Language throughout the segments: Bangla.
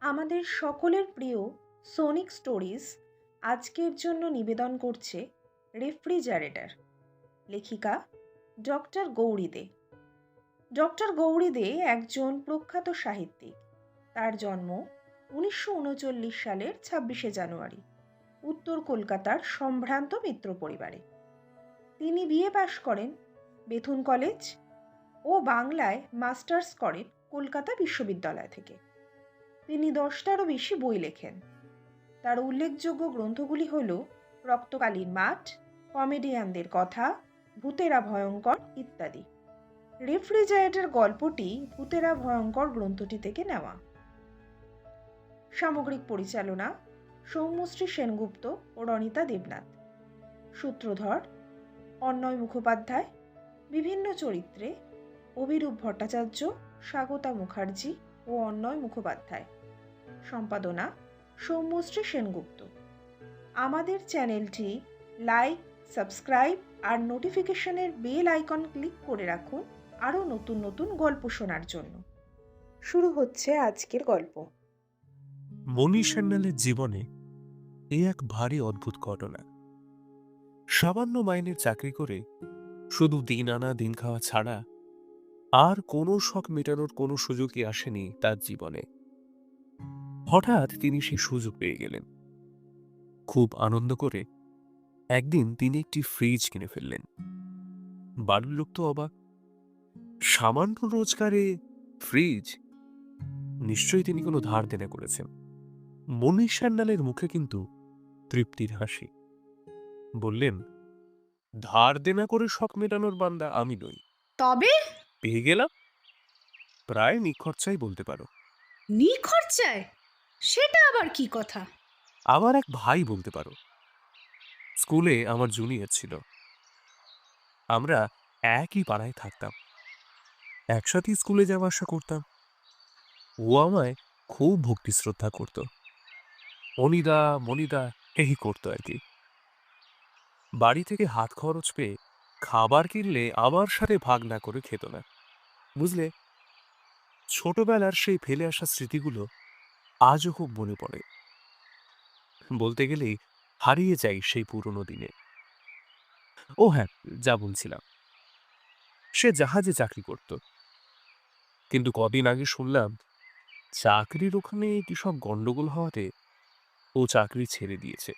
আমাদের সকলের প্রিয় সোনিক স্টোরিজ আজকের জন্য নিবেদন করছে রেফ্রিজারেটর লেখিকা ডক্টর গৌরী দে ডক্টর গৌরী দে একজন প্রখ্যাত সাহিত্যিক। তার জন্ম উনিশশো উনচল্লিশ সালের ছাব্বিশে জানুয়ারি, উত্তর কলকাতার সম্ভ্রান্ত মিত্র পরিবারে। তিনি বিএ পাশ করেন, বেথুন কলেজ ও বাংলায় মাস্টার্স করেন কলকাতা বিশ্ববিদ্যালয় থেকে। তিনি দশটারও বেশি বই লেখেন। তার উল্লেখযোগ্য গ্রন্থগুলি হল রক্তকালীন মাঠ, কমেডিয়ানদের কথা, ভূতেরা ভয়ঙ্কর ইত্যাদি। রেফ্রিজারেটর গল্পটি ভূতেরা ভয়ঙ্কর গ্রন্থটি থেকে নেওয়া। সামগ্রিক পরিচালনা সৌমশ্রী সেনগুপ্ত ও রনিতা দেবনাথ। সূত্রধর অন্নয় মুখোপাধ্যায়। বিভিন্ন চরিত্রে অভিরূপ ভট্টাচার্য, স্বাগতা মুখার্জি ও অন্নয় মুখোপাধ্যায়। সম্পাদনা সৌম্যশ্রী সেনগুপ্ত। আমাদের চ্যানেলটি লাইক, সাবস্ক্রাইব আর নোটিফিকেশনের বেল আইকন ক্লিক করে রাখুন আরও নতুন নতুন গল্প শোনার জন্য। শুরু হচ্ছে আজকের গল্প। মনি সান্যালের জীবনে এ এক ভারী অদ্ভুত ঘটনা। সামান্য মাইনের চাকরি করে শুধু দিন আনা, দিন খাওয়া ছাড়া আর কোনো শখ মেটানোর কোনো সুযোগই আসেনি তার জীবনে। হঠাৎ তিনি সেই সুযোগ পেয়ে গেলেন। খুব আনন্দ করে একদিন তিনি একটি ফ্রিজ কিনে ফেললেন। বাড়ির লোক তো অবাক। সামান্য রোজগারে ফ্রিজ নিশ্চয়ই তিনি কোনো ধার দেনা করেছেন। মনীষ সান্যালের মুখে কিন্তু তৃপ্তির হাসি। বললেন ধার দেনা করে শখ মেটানোর বান্দা আমি নই। তবে? পেয়ে গেলাম। প্রায় নিখরচাই বলতে পারো। নিখরচায়? সেটা আবার কি কথা? আবার এক ভাই বলতে পারো। স্কুলে আমার জুনিয়র ছিল। আমরা একই পাড়ায় থাকতাম। একসাথে স্কুলে যাওয়া আসা করতাম। ও আমায় খুব ভক্তি শ্রদ্ধা করত। অনিদা, মনিদা এই করতো আর কি। বাড়ি থেকে হাত খরচ পেয়ে খাবার কিনলে আমার সাথে ভাগ না করে খেত না। বুঝলে? ছোটবেলার সেই ফেলে আসা স্মৃতিগুলো আজও খুব মনে পড়ে। বলতে গেলেই হারিয়ে যাই সেই পুরনো দিনে। ও হ্যাঁ যা বলছিলাম। সে জাহাজে চাকরি করত। কিন্তু কদিন আগে শুনলাম, চাকরির ওখানে কি সব গন্ডগোল হওয়াতে ও চাকরি ছেড়ে দিয়েছে।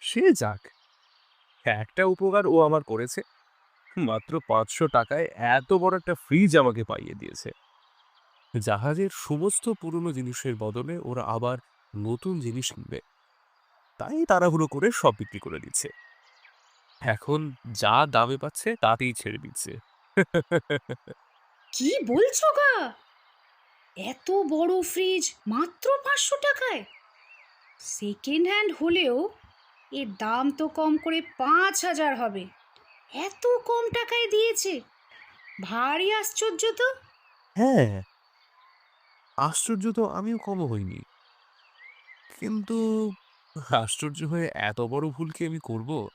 সে যাক, একটা উপকার ও আমার করেছে। মাত্র পাঁচশো টাকায় এত বড় একটা ফ্রিজ আমাকে পাইয়ে দিয়েছে। জাহাজের সমস্ত পুরনো জিনিসের বদলে ওরা আবার নতুন জিনিস কিনবে। তাই তাড়াহুড়ো করে সব বিক্রি করে দিচ্ছে। এখন যা দামে পাচ্ছে তাতেই ছেড়ে দিচ্ছে। কি বলছো গা? এত বড় ফ্রিজ মাত্র পাঁচশো টাকায়? সেকেন্ড হ্যান্ড হলেও এর দাম তো কম করে পাঁচ হাজার হবে। এত কম টাকায় দিয়েছে। ভারী আশ্চর্য তো। হ্যাঁ আশ্চর্য তো আমিও কম হইনি। কিন্তু আশ্চর্য হয়ে এত বড় ভুল কি আমি করব?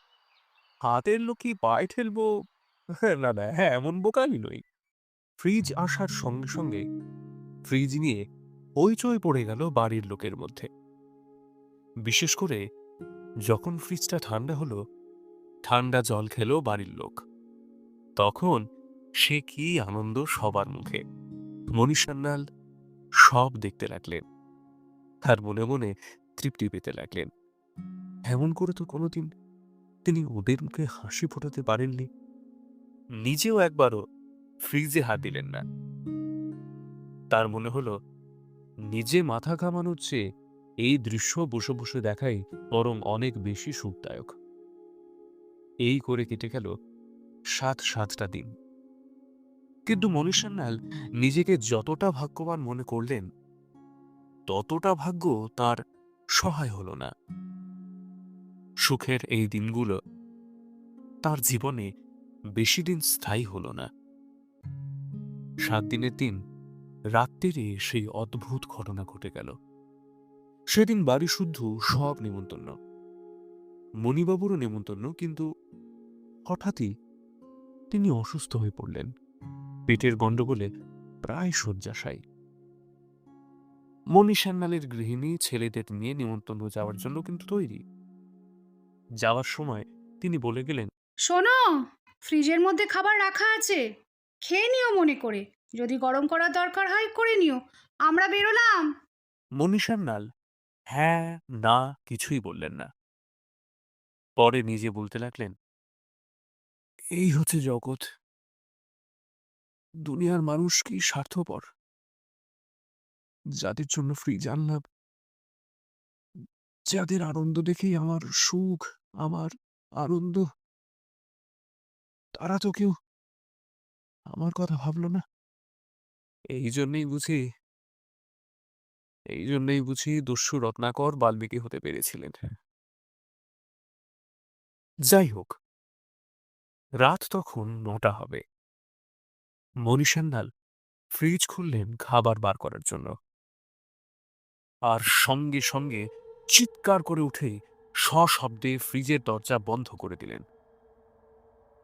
হাতের লোকই পায়ে ঠেলবো? না না হ্যাঁ এমন বোকা আমি নই। ফ্রিজ আসার সঙ্গে সঙ্গে ফ্রিজ নিয়ে হইচই পড়ে গেল বাড়ির লোকের মধ্যে। বিশেষ করে যখন ফ্রিজটা ঠান্ডা হলো, ঠান্ডা জল খেলো বাড়ির লোক। তখন সে কি আনন্দ সবার মুখে। মনীষ সান্যাল সব দেখতে লাগলেন। আর মনে মনে তৃপ্তি পেতে লাগলেন। এমন করে তো কোনোদিন তিনি ওদের মুখে হাসি ফোটাতে পারেননি। নিজেও একবারও ফ্রিজে হাত দিলেন না। তার মনে হলো, নিজে মাথা ঘামানোর চেয়ে এই দৃশ্য বসে বসে দেখাই বরং অনেক বেশি সুখদায়ক। এই করে কেটে গেল সাত সাতটা দিন। কিন্তু মনীষ সান্যাল নিজেকে যতটা ভাগ্যবান মনে করলেন, ততটা ভাগ্য তার সহায় হল না। সুখের এই দিনগুলো তার জীবনে বেশি দিন স্থায়ী হল না। সাত দিনের দিন রাত্রিরে সেই অদ্ভুত ঘটনা ঘটে গেল। সেদিন বাড়ি শুদ্ধ সব নেমন্তন্ন মণিবাবুরও নেমন্তন্ন কিন্তু হঠাৎই তিনি অসুস্থ হয়ে পড়লেন। পেটের গণ্ডগোলে প্রায় শয্যাশায়ী। মণি সান্যালের গৃহিণী ছেলেদের নিয়ে নিমন্ত্রণ যাওয়ার জন্য কিন্তু তৈরি। যাওয়ার সময় তিনি বলে গেলেন শোনো ফ্রিজের মধ্যে খাবার রাখা আছে। খেয়ে নিও মনে করে। যদি গরম করার দরকার হয় করে নিও। আমরা বেরোলাম। মণি সান্যাল হ্যাঁ না কিছুই বললেন না। পরে নিজে বলতে লাগলেন এই হচ্ছে জগৎ। দুনিয়ার মানুষ কি স্বার্থপর? যাদের জন্য ফ্রিজ আনলাম যাদের আনন্দ দেখেই আমার সুখ আমার আনন্দ? তারা তো কেউ আমার কথা ভাবলো না। এই জন্যই বুঝি এই জন্যই বুঝি দস্যু রত্নাকর বাল্মীকি হতে পেরেছিলেন। যাই হোক রাত তখন নটা হবে। মনীষান্নাল ফ্রিজ খুললেন খাবার বার করার জন্য। আর সঙ্গে সঙ্গে চিৎকার করে উঠে সশব্দে ফ্রিজের দরজা বন্ধ করে দিলেন।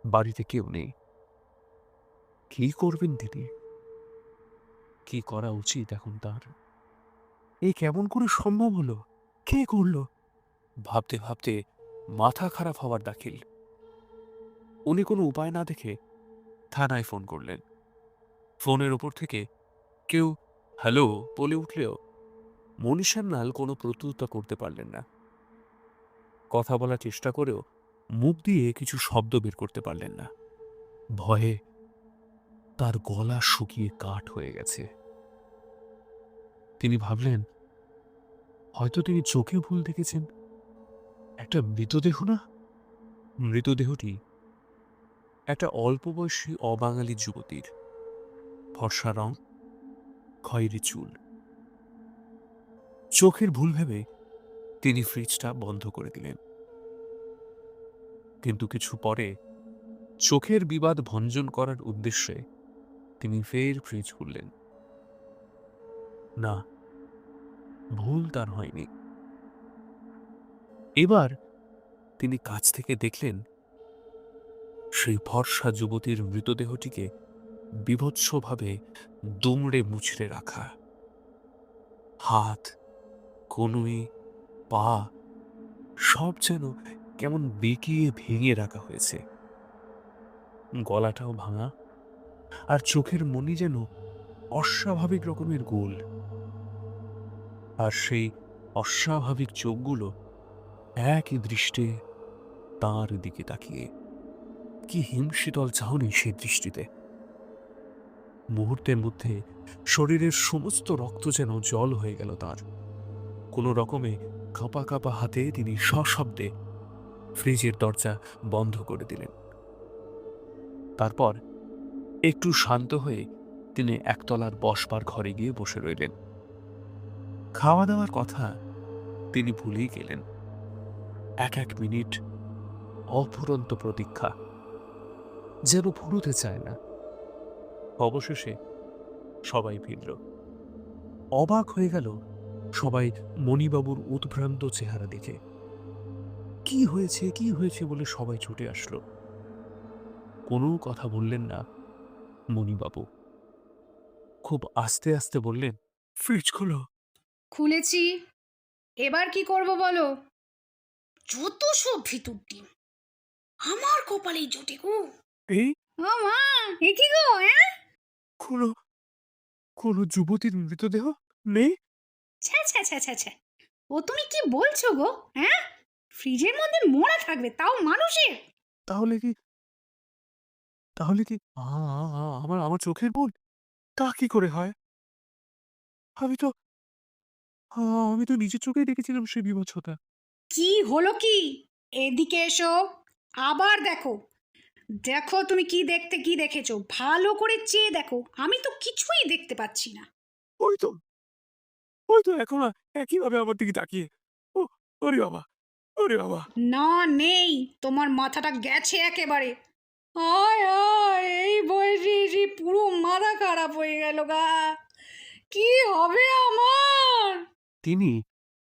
বাড়িতে কেউ নেই। কি করবেন তিনি? কি করা উচিত এখন তার? এ কেমন করে সম্ভব হলো? কে করল? ভাবতে ভাবতে মাথা খারাপ হওয়ার দাখিল। উনি কোনো উপায় না দেখে থানায় ফোন করলেন। ফোনের ওপর থেকে কেউ হ্যালো বলে উঠলেও মনীষার মনীষান্নাল কোনো প্রত্যুত্তর করতে পারলেন না। কথা বলার চেষ্টা করেও মুখ দিয়ে কিছু শব্দ বের করতে পারলেন না। ভয়ে তার গলা শুকিয়ে কাঠ হয়ে গেছে। তিনি ভাবলেন, হয়তো তিনি চোখে ভুল দেখেছেন। একটা মৃতদেহ না? মৃতদেহটি একটা অল্প বয়সী অবাঙালি যুবতীর। ফর্সা রং, খয়েরি চুল। চোখের ভুল ভেবে তিনি ফ্রিজটা বন্ধ করে দিলেন। কিন্তু কিছু পরে চোখের বিবাদ ভঞ্জন করার উদ্দেশ্যে তিনি ফের ফ্রিজ খুললেন। না, ভুল তার হয়নি। এবার তিনি কাছ থেকে দেখলেন, সেই ফর্সা যুবতীর মৃতদেহটিকে বিভৎসভাবে দুমড়ে মুছড়ে রাখা। হাত, কনুই, পা সব যেন কেমন বেঁকিয়ে ভেঙে রাখা হয়েছে। গলাটাও ভাঙা আর চোখের মনি যেন অস্বাভাবিক রকমের গোল। আর সেই অস্বাভাবিক চোখগুলো একই দৃষ্টে তার দিকে তাকিয়ে। কি হিমশীতল চাহনি সেই দৃষ্টিতে। মুহূর্তের মধ্যে শরীরের সমস্ত রক্ত যেন জল হয়ে গেল তার। কোনো রকমে কাঁপা কাঁপা হাতে তিনি সশব্দে ফ্রিজের দরজা বন্ধ করে দিলেন। তারপর একটু শান্ত হয়ে তিনি একতলার বসবার ঘরে গিয়ে বসে রইলেন। খাওয়া দাওয়ার কথা তিনি ভুলেই গেলেন। এক এক মিনিট অফুরন্ত প্রতীক্ষা যেন ফুরুতে চায় না। অবশেষে সবাই ফিরল। অবাক হয়ে গেল সবাই মণিবাবুর উদ্ভ্রান্ত চেহারা দেখে। কি হয়েছে কি হয়েছে বলে সবাই ছুটে আসলো। কোনো কথা বললেন না মণিবাবু। খুব আস্তে আস্তে বললেন ফ্রিজ খুলো। খুলেছি। এবার কি করব বলো? যত সব ভিতর ডিম। আমার কপালেই জোটে গো। এই? ও মা এ কি গো হ্যাঁ? কোনো কোনো যুবতীর মৃতদেহ নেই? ছ্যা ছ্যা ছ্যা ছ্যা ছ্যা। ও তুমি কি বলছো গো হ্যাঁ? ফ্রিজের মধ্যে মোড়া থাকবে তাও মানুষের? তাহলে কি তাহলে কি আ, আ, আ, আমার আমার চোখের ভুল তা কি করে হয়? আমি তো আ, আমি তো নিজের চোখেই দেখেছিলাম সেই বিভৎসতা কি হলো কি? এদিকে এসো আবার দেখো। দেখো তুমি কি দেখতে কি দেখেছ? ভালো করে চেয়ে দেখো। আমি তো কিছুই দেখতে পাচ্ছি না। ওই তো ওই তো এখন একইভাবে আমার দিকে তাকিয়ে। ও ওরে বাবা ওরে বাবা। না নেই। তোমার মাথাটা গেছে একেবারে। আয় আয় এই বয়সে এসে পুরো মাথা খারাপ হয়ে গেল গা। কি হবে আমার? তিনি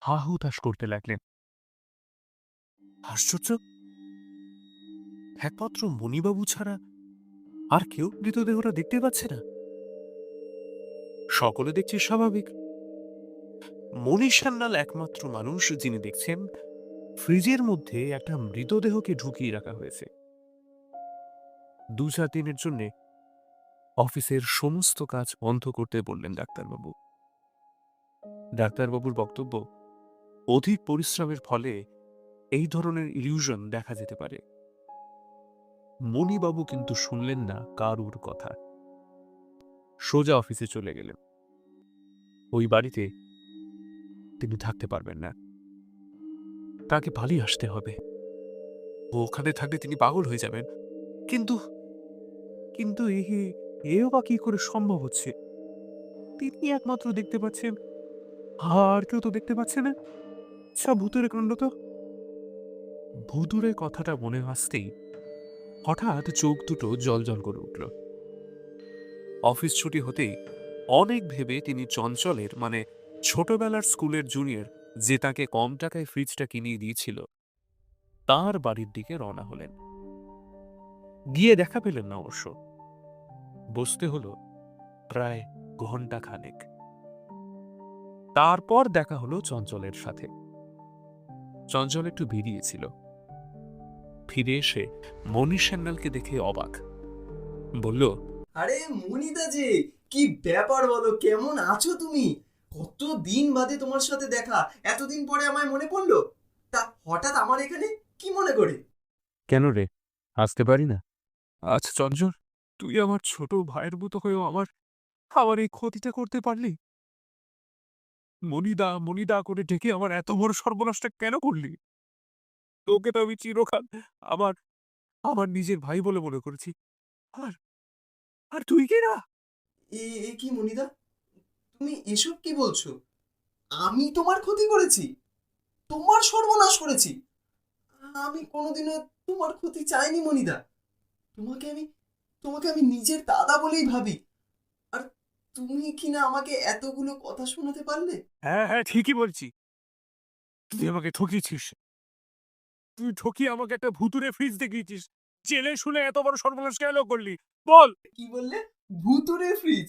হাহুতাশ করতে লাগলেন। আশ্চর্য! একমাত্র মণিবাবু ছাড়া আর কেউ মৃতদেহটা দেখতে পাচ্ছে না। সকলে দেখছে স্বাভাবিক। সান্যাল একমাত্র মানুষ যিনি দেখছেন, ফ্রিজের মধ্যে একটা মৃতদেহকে ঢুকিয়ে রাখা হয়েছে। দু চার দিনের জন্য অফিসের সমস্ত কাজ বন্ধ করতে বললেন ডাক্তারবাবু। ডাক্তারবাবুর বক্তব্য অধিক পরিশ্রমের ফলে এই ধরনের ইলিউশন দেখা যেতে পারে। মণিবাবু কিন্তু শুনলেন না কারুর কথা। সোজা অফিসে চলে গেলেন। ওই বাড়িতে তিনি থাকতে পারবেন না। তাকে পালিয়ে আসতে হবে। ওখানে থাকলে তিনি পাগল হয়ে যাবেন। কিন্তু কিন্তু এও বা কি করে সম্ভব হচ্ছে? তিনি একমাত্র দেখতে পাচ্ছেন, আর কেউ তো দেখতে পাচ্ছে না। সব ভূতুরে কাণ্ড তো। ভূতুরে কথাটা মনে আসতেই হঠাৎ চোখ দুটো জলজল করে উঠল। অফিস ছুটি হতেই অনেক ভেবে তিনি চঞ্চলের মানে ছোটবেলার স্কুলের জুনিয়র যে তাকে কম টাকায় ফ্রিজটা কিনিয়ে দিয়েছিল, তার বাড়ির দিকে রওনা হলেন। গিয়ে দেখা পেলেন না অবশ্য। বসতে হলো প্রায় ঘণ্টা খানেক। তারপর দেখা হলো চঞ্চলের সাথে। চঞ্চল একটু বেরিয়েছিল। ফিরে এসে মনীষ সান্যালকে দেখে অবাক। বলল আরে মনিদা যে কি ব্যাপার বলো? কেমন আছো তুমি? কত দিন বাদে তোমার সাথে দেখা। এতদিন পরে আমায় মনে পড়ল তা হঠাৎ আমার এখানে কি মনে করে? কেন রে? আসতে পারি না। আচ্ছা চঞ্চল তুই আমার ছোট ভাইয়ের মতো হয়েও আমার আমার এই ক্ষতিটা করতে পারলি? মনিদা মনিদা করে ডেকে আমার এত বড় সর্বনাশটা কেন করলি? তোকে তো আমি চিরকাল আমার আমার নিজের ভাই বলে মনে করেছি। আর আর তুই কি না এ কি মনিদা? তুমি এসব কি বলছো? আমি তোমার ক্ষতি করেছি। তোমার সর্বনাশ করেছি। আমি কোনোদিনও তোমার ক্ষতি চাইনি মনিদা। তোমাকে আমি তোমাকে আমি নিজের দাদা বলেই ভাবি। আর তুমি কি না আমাকে এতগুলো কথা শোনাতে পারলে? হ্যাঁ হ্যাঁ ঠিকই বলছি। তুই আমাকে ঠকিয়েছিস। তুই ঠকিয়ে আমাকে একটা ভুতুরে ফ্রিজ দেখিয়েছিস। জেলে শুনে এত বড় সর্বনাশ কেন করলি? বল। কি বললে? ভুতুরে ফ্রিজ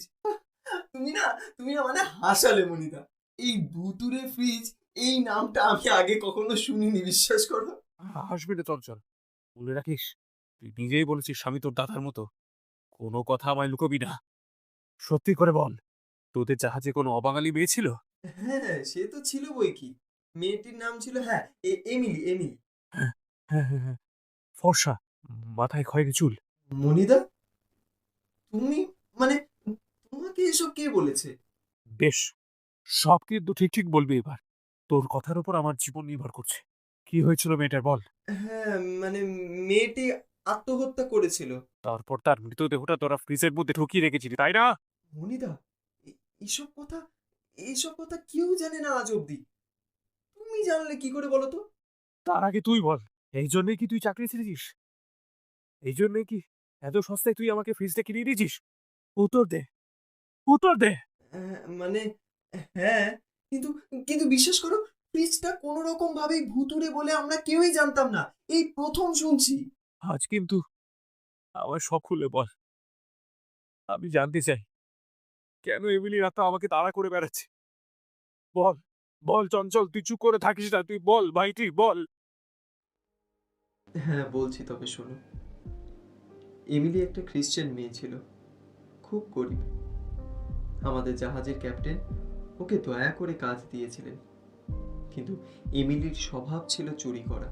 তুমি না তুমি না মানে হাসালে মনিদা এই ভুতুরে ফ্রিজ এই নামটা আমি আগে কখনো শুনিনি বিশ্বাস করো। আসবে রে চঞ্চল বলে রাখিস তুই নিজেই বলেছিস স্বামী তোর দাদার মতো। কোনো কথা আমায় লুকোবি না। সত্যি করে বল তোদের জাহাজে কোনো অবাঙালি মেয়ে ছিল? হ্যাঁ সে তো ছিল বই কি মেয়েটির নাম ছিল হ্যাঁ এ- এমিলি এমিলি। হ্যাঁ হ্যাঁ হ্যাঁ। ফর্সা মাথায় খয়েরি চুল। মনিদা তুমি মানে তোমাকে এসব কে বলেছে? বেশ সব কিন্তু ঠিক ঠিক বলবি এবার। তোর কথার উপর আমার জীবন নির্ভর করছে। কি হয়েছিল মেয়েটার বল? হ্যাঁ মানে মেয়েটি আত্মহত্যা করেছিল। তারপর তার মৃতদেহটা তোরা ফ্রিজের মধ্যে ঢুকিয়ে রেখেছিলি তাই না? মনিদা এইসব কথা এইসব কথা কেউ জানে না আজ অব্দি তুমি জানলে কি করে বলো তো? তার আগে তুই বল। এই জন্যই কি তুই চাকরি ছেড়েছিস? এই জন্যই কি এত সস্তায় তুই আমাকে ফ্রিজটা কিনে দিয়েছিস? উত্তর দে। উত্তর দে। মানে হ্যাঁ কিন্তু কিন্তু বিশ্বাস করো ফ্রিজটা কোনো রকম ভাবেই ভুতুরে বলে আমরা কেউই জানতাম না। এই প্রথম শুনছি। আজ কিন্তু আমার সব খুলে বল। আমি জানতে চাই কেন এমিলি রাতা আমাকে তাড়া করে বেড়াচ্ছে? বল বল চঞ্চল তুই চুপ করে থাকিস না। তুই বল ভাইটি বল। হ্যাঁ বলছি, তবে শোনো। এমিলি একটা খ্রিশ্চান মেয়ে ছিল, খুব গরিব। আমাদের জাহাজের ক্যাপ্টেন ওকে দয়া করে কাজ দিয়েছিলেন। কিন্তু এমিলির স্বভাব ছিল চুরি করা।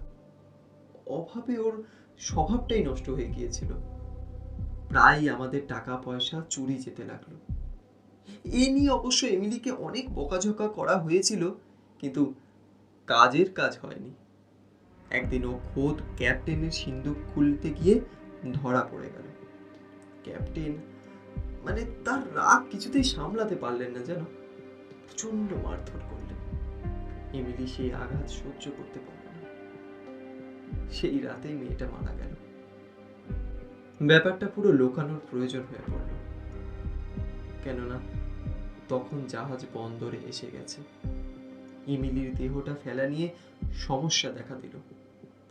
অভাবে ওর স্বভাবটাই নষ্ট হয়ে গিয়েছিল। প্রায় আমাদের টাকা পয়সা চুরি যেতে লাগল। এ নিয়ে অবশ্য এমিলিকে অনেক বকাঝকা করা হয়েছিল, কিন্তু কাজের কাজ হয়নি। একদিন ও খোদ ক্যাপ্টেনের সিন্দুক খুলতে গিয়ে ধরা পড়ে গেল। ক্যাপ্টেন মানে তার রাগ কিছুতেই সামলাতে পারলেন না যেন। প্রচণ্ড মারধর করলেন। এমিলি সেই আঘাত সহ্য করতে পারল না। সেই রাতেই মেয়েটা মারা গেল। ব্যাপারটা পুরো লোকানোর প্রয়োজন হয়ে পড়ল। কেননা তখন জাহাজ বন্দরে এসে গেছে। ইমিলির দেহটা ফেলা নিয়ে সমস্যা দেখা দিল।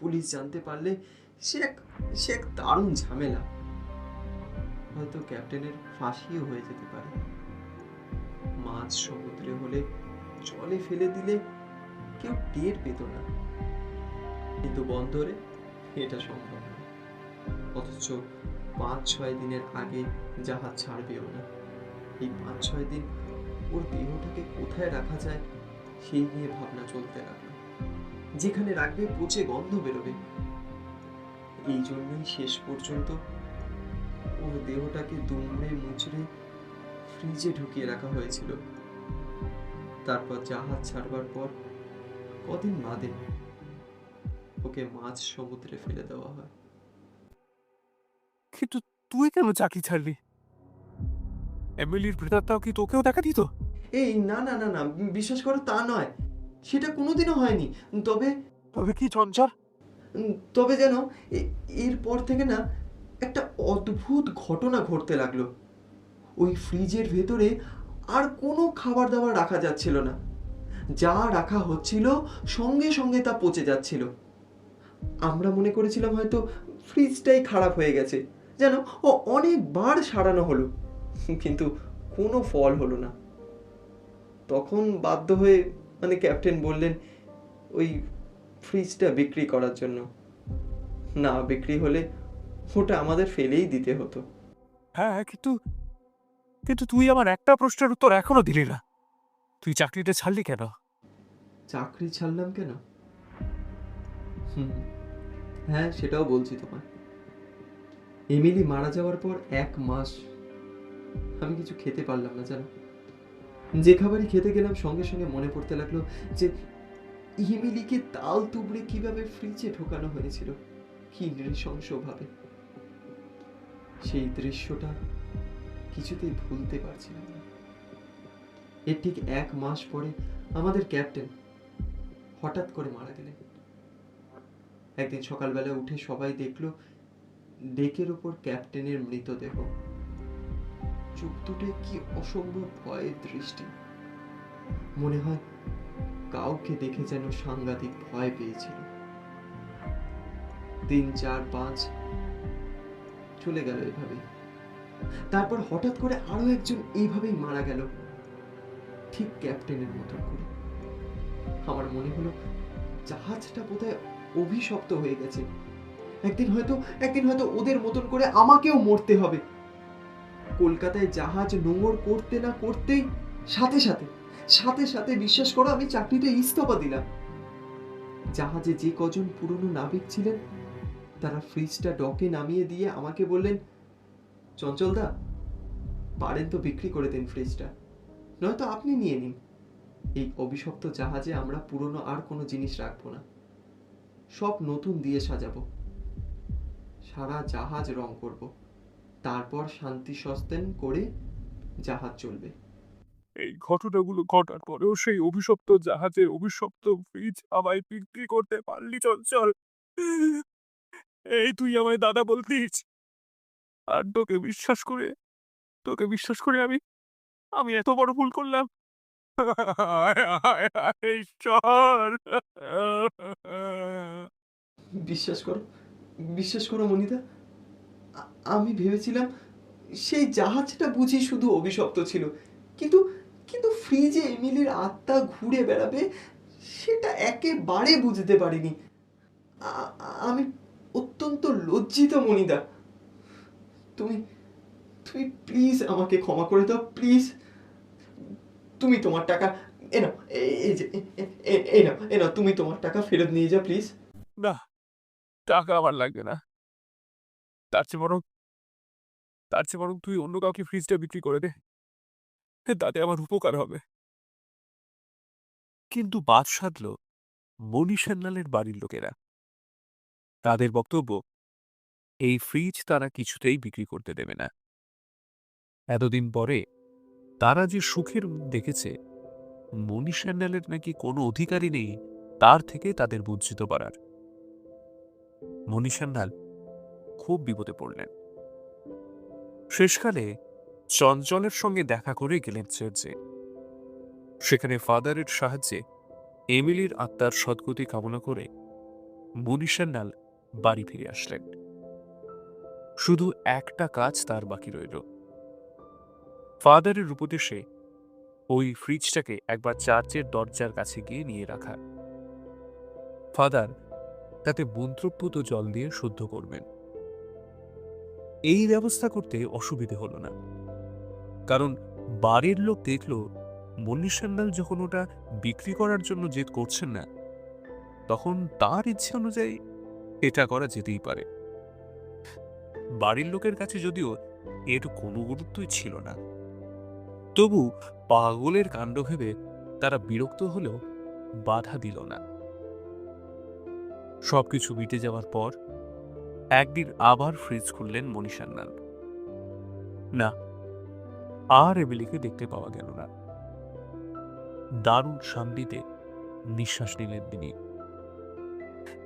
পুলিশ জানতে পারলে সে এক সে এক দারুণ ঝামেলা। হয়তো ক্যাপ্টেনের ফাঁসিও হয়ে যেতে পারে। মাছ সমুদ্রে হলে জলে ফেলে দিলে কেউ টের পেত না। কিন্তু বন্দরে এটা সম্ভব না। অথচ পাঁচ ছয় দিনের আগে জাহাজ ছাড়বেও না। এই পাঁচ ছয় দিন ওর দেহটাকে কোথায় রাখা যায়, সেই নিয়ে ভাবনা চলতে লাগল। যেখানে রাখবে পচে গন্ধ বেরোবে। এই জন্যই শেষ পর্যন্ত ওর দেহটাকে দুমড়ে মুচড়ে ফ্রিজে ঢুকিয়ে রাখা হয়েছিল। তারপর জাহাজ ছাড়বার পর কদিন বাদে ওকে মাছ সমুদ্রে ফেলে দেওয়া হয়। কিন্তু তুই কেন চাকরি ছাড়লি? এমিলির প্রেতাত্মাও কি তোকেও দেখা দিত? এই না না না না বিশ্বাস করো তা নয়। সেটা কোনোদিনও হয়নি। তবে তবে কি চঞ্চল তবে যেন এরপর থেকে না একটা অদ্ভুত ঘটনা ঘটতে লাগল। ওই ফ্রিজের ভেতরে আর কোনো খাবার দাবার রাখা যাচ্ছিল না। যা রাখা হচ্ছিল সঙ্গে সঙ্গে তা পচে যাচ্ছিল। আমরা মনে করেছিলাম হয়তো ফ্রিজটাই খারাপ হয়ে গেছে যেন ও অনেকবার সারানো হলো কিন্তু কোনো ফল হলো না। তখন বাধ্য হয়ে মানে ক্যাপ্টেন বললেন ওই ফ্রিজটা বিক্রি করার জন্য। না বিক্রি হলে ওটা আমাদের ফেলেই দিতে হতো। হ্যাঁ কিন্তু কিন্তু তুই আমার একটা প্রশ্নের উত্তর এখনও দিলি না। তুই চাকরিটা ছাড়লি কেন? চাকরি ছাড়লাম কেন? হুম হ্যাঁ সেটাও বলছি তোমায়। এমিলি মারা যাওয়ার পর এক মাস আমি কিছু খেতে পারলাম না জানো? যে খাবারই খেতে গেলাম, সঙ্গে সঙ্গে মনে পড়তে লাগল যে, ইমিলিকে তাল তুবড়ে কীভাবে ফ্রিজে ঢোকানো হয়েছিল। কি নৃশংসভাবে সেই দৃশ্যটা কিছুতেই ভুলতে পারছিলাম না। এর ঠিক এক মাস পরে আমাদের ক্যাপ্টেন হঠাৎ করে মারা গেলেন। একদিন সকালবেলা উঠে সবাই দেখল, ডেকের ওপর ক্যাপ্টেনের মৃতদেহ। চোখ দুটে কি অসম্ভব ভয়ের দৃষ্টি। মনে হয় কাউকে দেখে যেন সাংঘাতিক ভয় পেয়েছিল। তিন, চার, পাঁচ, চলে গেল এভাবেই। তারপর হঠাৎ করে আরও একজন এইভাবেই মারা গেল। ঠিক ক্যাপ্টেনের মতন করে। আমার মনে হলো জাহাজটা বোধহয় অভিশপ্ত হয়ে গেছে। একদিন হয়তো একদিন হয়তো ওদের মতন করে আমাকেও মরতে হবে। কলকাতায় জাহাজ নোঙর করতে না করতেই সাথে সাথে সাথে সাথে বিশ্বাস করো আমি চাকরিতে ইস্তফা দিলাম। জাহাজে যে কজন পুরনো নাবিক ছিলেন, তারা ফ্রিজটা ডকে নামিয়ে দিয়ে আমাকে বললেন চঞ্চলদা পারেন তো বিক্রি করে দিন ফ্রিজটা, নয়তো আপনি নিয়ে নিন। এই অভিশপ্ত জাহাজে আমরা পুরনো আর কোনো জিনিস রাখব না। সব নতুন দিয়ে সাজাবো। সারা জাহাজ রং করব। তারপর শান্তি সস্তেন করে জাহাজ চলবে। এই ঘটনাগুলো ঘটার পরেও সেই অভিশপ্ত জাহাজের অভিশপ্ত ফ্রিজ আমায় বিক্রি করতে পারলি চঞ্চল এই তুই আমায় দাদা বলতিস। আর তোকে বিশ্বাস করে তোকে বিশ্বাস করে আমি আমি এত বড় ভুল করলাম। ঈশ্বর! বিশ্বাস করো বিশ্বাস করো মনিতা। আমি ভেবেছিলাম সেই জাহাজটা বুঝি শুধু অভিশপ্ত ছিল। কিন্তু কিন্তু ফ্রিজে এমিলির আত্মা ঘুরে বেড়াবে, সেটা একেবারে বুঝতে পারিনি। আমি অত্যন্ত লজ্জিত মনিদা। তুমি তুমি প্লিজ আমাকে ক্ষমা করে দাও, প্লিজ। তুমি তোমার টাকা, এ নাও এই যে, এ- এ- এ- এই নাও, এ নাও, তুমি তোমার টাকা ফেরত নিয়ে যাও, প্লিজ। না, টাকা আমার লাগবে না। তার চেয়ে বরং তার চেয়ে বরং তুই অন্য কাউকে ফ্রিজটা বিক্রি করে দে। তাতে আমার উপকার হবে। কিন্তু বাদ সাধল মণি সান্যালের বাড়ির লোকেরা। তাদের বক্তব্য, এই ফ্রিজ তারা কিছুতেই বিক্রি করতে দেবে না। এতদিন পরে তারা যে সুখের দেখেছে মণি সান্যালের নাকি কোনো অধিকারই নেই তার থেকে তাদের বঞ্চিত করার। মণি সান্যাল খুব বিপদে পড়লেন। শেষকালে চঞ্চলের সঙ্গে দেখা করে গেলেন চার্চে সেখানে ফাদারের সাহায্যে এমিলির আত্মার সদ্গতি কামনা করে সান্যাল বাড়ি ফিরে আসলেন। শুধু একটা কাজ তার বাকি রইল। ফাদারের উপদেশে ওই ফ্রিজটাকে একবার চার্চের দরজার কাছে গিয়ে নিয়ে রাখা। ফাদার তাতে মন্ত্রপুত জল দিয়ে শুদ্ধ করবেন। এই ব্যবস্থা করতে অসুবিধে হলো না। কারণ বাড়ির লোক দেখল মনীষ সান্যাল যখন ওটা বিক্রি করার জন্য জেদ করছেন না, তখন তার ইচ্ছে অনুযায়ী এটা করা যেতেই পারে। বাড়ির লোকের কাছে যদিও এর কোনো গুরুত্বই ছিল না, তবু পাগলের কাণ্ড ভেবে তারা বিরক্ত হলেও বাধা দিল না। সবকিছু মিটে যাওয়ার পর একদিন আবার ফ্রিজ খুললেন মনীষান্নাল না, আর এমিলিকে দেখতে পাওয়া গেল না। দারুণ শান্তিতে নিঃশ্বাস নিলেন তিনি।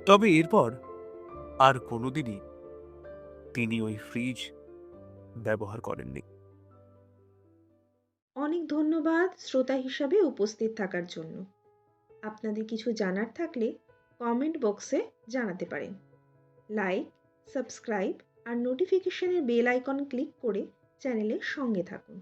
তবে এরপর আর কোনোদিনই তিনি ওই ফ্রিজ ব্যবহার করেননি। অনেক ধন্যবাদ শ্রোতা হিসাবে উপস্থিত থাকার জন্য। আপনাদের কিছু জানার থাকলে কমেন্ট বক্সে জানাতে পারেন। লাইক সাবস্ক্রাইব আর নোটিফিকেশনের বেল আইকন ক্লিক করে চ্যানেলের সঙ্গে থাকুন।